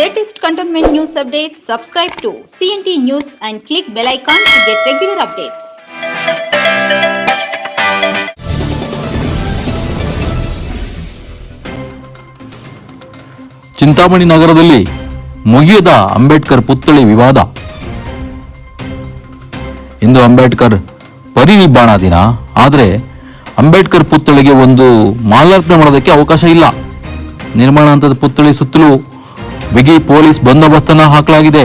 latest cantonment news updates, subscribe to CNT News and click bell icon to get regular updates. Chintamani ನಗರದಲ್ಲಿ ಮುಗಿಯದ ಅಂಬೇಡ್ಕರ್ ಪುತ್ಥಳಿ ವಿವಾದ. ಇಂದು ಅಂಬೇಡ್ಕರ್ ಪರಿನಿಬ್ಬಾಣ ದಿನ. ಆದರೆ ಅಂಬೇಡ್ಕರ್ ಪುತ್ಥಳಿಗೆ ಒಂದು ಮಾಲಾರ್ಪಣೆ ಮಾಡೋದಕ್ಕೆ ಅವಕಾಶ ಇಲ್ಲ. ನಿರ್ಮಾಣ ಹಂತದ ಪುತ್ಥಳಿ ಸುತ್ತಲೂ ಬಿಗಿ ಪೊಲೀಸ್ ಬಂದೋಬಸ್ತನ್ನು ಹಾಕಲಾಗಿದೆ.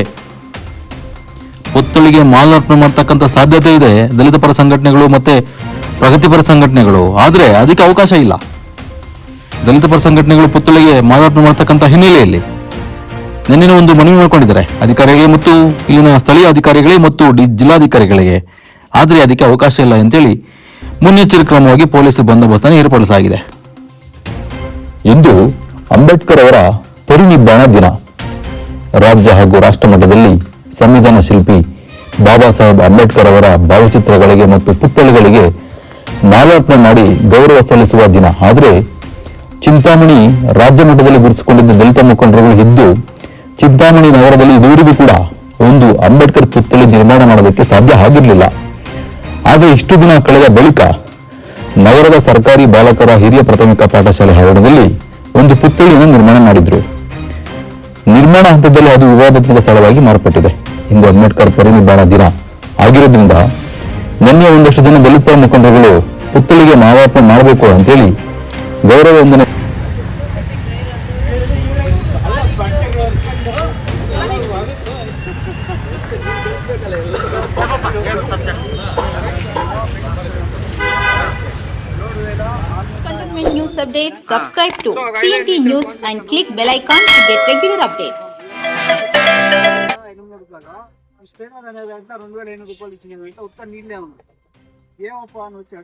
ಪುತ್ಥಳಿಗೆ ಮಾಲಾರ್ಪಣೆ ಮಾಡ್ತಕ್ಕಂಥ ಸಾಧ್ಯತೆ ಇದೆ. ದಲಿತ ಪರ ಸಂಘಟನೆಗಳು ಮತ್ತೆ ಪ್ರಗತಿಪರ ಸಂಘಟನೆಗಳು. ಆದರೆ ಅದಕ್ಕೆ ಅವಕಾಶ ಇಲ್ಲ. ದಲಿತ ಪರ ಸಂಘಟನೆಗಳು ಪುತ್ಥಳಿಗೆ ಮಾಲಾರ್ಪಣೆ ಮಾಡ್ತಕ್ಕಂಥ ಹಿನ್ನೆಲೆಯಲ್ಲಿ ನಿನ್ನೆ ಒಂದು ಮನವಿ ಮಾಡಿಕೊಂಡಿದ್ದಾರೆ. ಅಧಿಕಾರಿಗಳಿಗೆ ಮತ್ತು ಇಲ್ಲಿನ ಸ್ಥಳೀಯ ಅಧಿಕಾರಿಗಳಿಗೆ ಮತ್ತು ಜಿಲ್ಲಾಧಿಕಾರಿಗಳಿಗೆ. ಆದರೆ ಅದಕ್ಕೆ ಅವಕಾಶ ಇಲ್ಲ ಅಂತೇಳಿ ಮುನ್ನೆಚ್ಚರಿಕೆ ಕ್ರಮವಾಗಿ ಪೊಲೀಸ್ ಬಂದೋಬಸ್ತನ್ನು ಏರ್ಪಡಿಸಲಾಗಿದೆ. ಇಂದು ಅಂಬೇಡ್ಕರ್ ಅವರ ಪರಿನಿಬ್ಬಾಣ ದಿನ. ರಾಜ್ಯ ಹಾಗೂ ರಾಷ್ಟ್ರ ಮಟ್ಟದಲ್ಲಿ ಸಂವಿಧಾನ ಶಿಲ್ಪಿ ಬಾಬಾ ಸಾಹೇಬ್ ಅಂಬೇಡ್ಕರ್ ಅವರ ಭಾವಚಿತ್ರಗಳಿಗೆ ಮತ್ತು ಪುತ್ಥಳಿಗಳಿಗೆ ಮಾಲಾರ್ಪಣೆ ಮಾಡಿ ಗೌರವ ಸಲ್ಲಿಸುವ ದಿನ. ಆದರೆ ಚಿಂತಾಮಣಿ ರಾಜ್ಯ ಮಟ್ಟದಲ್ಲಿ ಗುರುಸಿಕೊಂಡಿದ್ದ ದಲಿತ ಮುಖಂಡರುಗಳು ಇದ್ದು ಚಿಂತಾಮಣಿ ನಗರದಲ್ಲಿ ಇದುವರೆಗೂ ಕೂಡ ಒಂದು ಅಂಬೇಡ್ಕರ್ ಪುತ್ಥಳಿ ನಿರ್ಮಾಣ ಮಾಡೋದಕ್ಕೆ ಸಾಧ್ಯ ಆಗಿರಲಿಲ್ಲ. ಆದರೆ ಇಷ್ಟು ದಿನ ಕಳೆದ ಬಳಿಕ ನಗರದ ಸರ್ಕಾರಿ ಬಾಲಕರ ಹಿರಿಯ ಪ್ರಾಥಮಿಕ ಪಾಠಶಾಲೆ ಆವರಣದಲ್ಲಿ ಒಂದು ಪುತ್ಥಳಿಯನ್ನು ನಿರ್ಮಾಣ ಮಾಡಿದ್ರು. ನಿರ್ಮಾಣ ಹಂತದಲ್ಲಿ ಅದು ವಿವಾದಾತ್ಮಕ ಸ್ಥಳವಾಗಿ ಮಾರ್ಪಟ್ಟಿದೆ. ಇಂದು ಅಂಬೇಡ್ಕರ್ ಪರಿನಿಬ್ಬಾಣ ದಿನ ಆಗಿರೋದ್ರಿಂದ ನಿನ್ನೆ ಒಂದಷ್ಟು ಜನ ದಲಿತ ಮುಖಂಡರುಗಳು ಪುತ್ತಳಿಗೆ ಮಾವಾಪ ಮಾಡಬೇಕು ಅಂತೇಳಿ ಗೌರವ ವಂದನೆ news updates subscribe to CNT news and click bell icon to get regular updates రెండు వేల ఎనిమిది రూపాయలు ఇచ్చిన ఉత్త నీళ్ళే ఉంది. ఏమప్పా అని వచ్చి